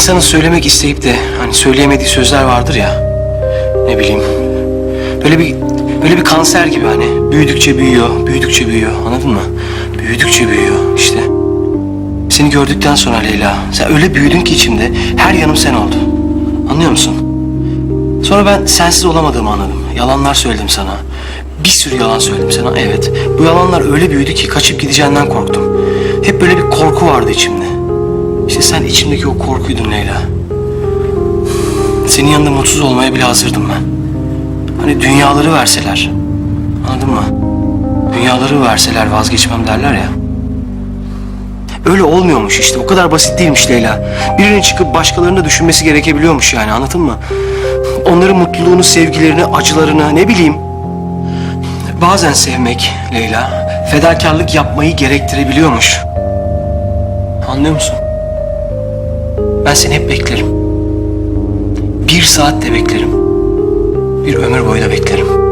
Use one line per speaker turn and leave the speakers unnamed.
insanın söylemek isteyip de hani söyleyemediği sözler vardır ya. Ne bileyim. Böyle bir böyle bir kanser gibi hani büyüdükçe büyüyor, büyüdükçe büyüyor. Anladın mı? Büyüdükçe büyüyor işte. Seni gördükten sonra Leyla, sen öyle büyüdün ki içimde her yanım sen oldu. Anlıyor musun? Sonra ben sensiz olamadığımı anladım. Yalanlar söyledim sana. Bir sürü yalan söyledim sana. Evet. Bu yalanlar öyle büyüdü ki kaçıp gideceğinden korktum. Hep böyle bir korku vardı içimde. Sen içimdeki o korkuydun Leyla. Senin yanında mutsuz olmaya bile hazırdım ben. Hani dünyaları verseler. Anladın mı? Dünyaları verseler vazgeçmem derler ya. Öyle olmuyormuş işte. O kadar basit değilmiş Leyla. Birinin çıkıp başkalarını da düşünmesi gerekebiliyormuş yani anladın mı? Onların mutluluğunu, sevgilerini, acılarını ne bileyim. Bazen sevmek Leyla, fedakarlık yapmayı gerektirebiliyormuş. Anlıyor musun? Ben seni hep beklerim. Bir saat de beklerim. Bir ömür boyu da beklerim.